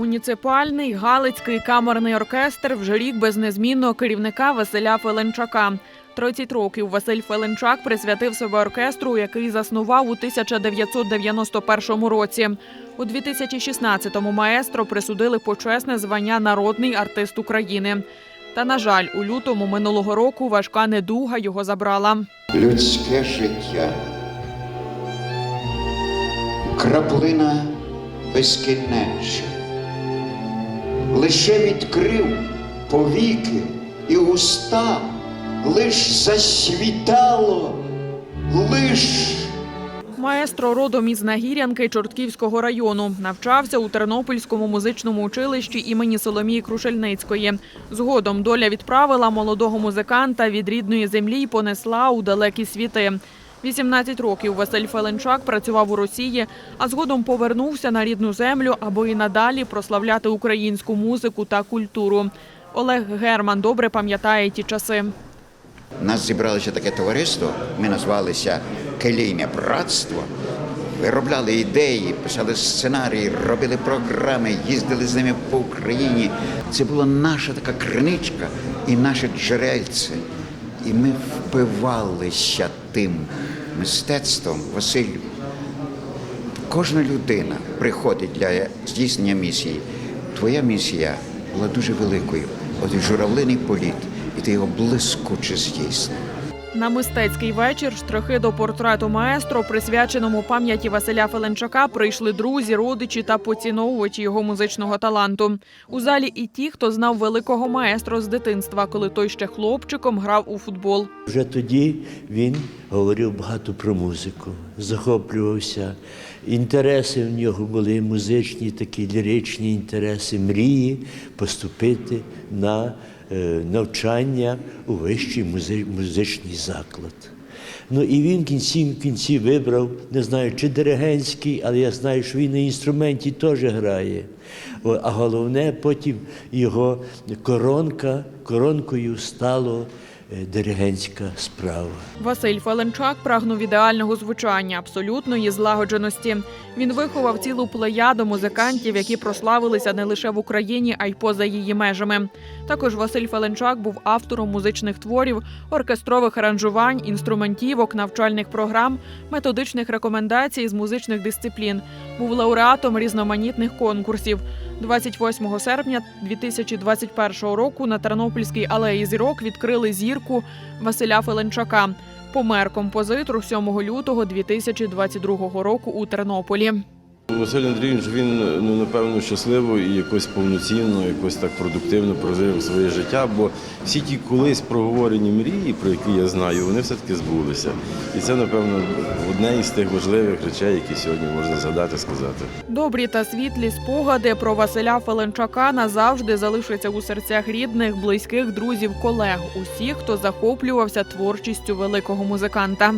Муніципальний Галицький камерний оркестр вже рік без незмінного керівника Василя Феленчака. 30 років Василь Феленчак присвятив себе оркестру, який заснував у 1991 році. У 2016-му маестро присудили почесне звання Народний артист України. Та на жаль, у лютому минулого року важка недуга його забрала. людське життя. Краплина безкінечна. Лише відкрив повіки і уста, лиш засвітало, лиш Маестро родом із Нагірянки Чортківського району. Навчався у Тернопільському музичному училищі імені Соломії Крушельницької. Згодом доля відправила молодого музиканта від рідної землі й понесла у далекі світи. 18 років Василь Феленчак працював у Росії, а згодом повернувся на рідну землю, аби і надалі прославляти українську музику та культуру. Олег Герман добре пам'ятає ті часи. нас зібралося таке товариство, ми назвалися Келійне братство. Виробляли ідеї, писали сценарії, робили програми, їздили з ними по Україні. Це була наша така криничка і наше джерельце. І ми впивалися тим мистецтвом. Василю, кожна людина приходить для здійснення місії. Твоя місія була дуже великою. От журавлиний політ, і ти його блискуче здійснив. На мистецький вечір штрихи до портрету маестро, присвяченому пам'яті Василя Феленчака, прийшли друзі, родичі та поціновувачі його музичного таланту. У залі і ті, хто знав великого маестро з дитинства, коли той ще хлопчиком грав у футбол. Вже тоді він говорив багато про музику, захоплювався. Інтереси в нього були музичні, такі ліричні інтереси, мрії поступити на навчання у вищий музичний заклад. Ну і він в кінці, в кінці вибрав, не знаю, чи диригентський, але я знаю, що він на інструменті теж грає. А головне, потім його коронка, коронкою стало е, диригентська справа. Василь Феленчак прагнув ідеального звучання, абсолютної злагодженості. Він виховав цілу плеяду музикантів, які прославилися не лише в Україні, а й поза її межами. Також Василь Феленчак був автором музичних творів, оркестрових аранжувань, інструментівок, навчальних програм, методичних рекомендацій з музичних дисциплін. Був лауреатом різноманітних конкурсів. 28 серпня 2021 року на Тернопільській алеї зірок відкрили зірку Василя Феленчака. Помер композитор 7 лютого 2022 року у Тернополі. Василь Андрійович, він ну напевно щасливо і якось повноцінно, якось так продуктивно прожив своє життя. Бо всі ті колись проговорені мрії, про які я знаю, вони все-таки збулися. І це, напевно, одне із тих важливих речей, які сьогодні можна згадати, сказати. Добрі та світлі спогади про Василя Феленчака назавжди залишаться у серцях рідних, близьких, друзів, колег, усіх, хто захоплювався творчістю великого музиканта.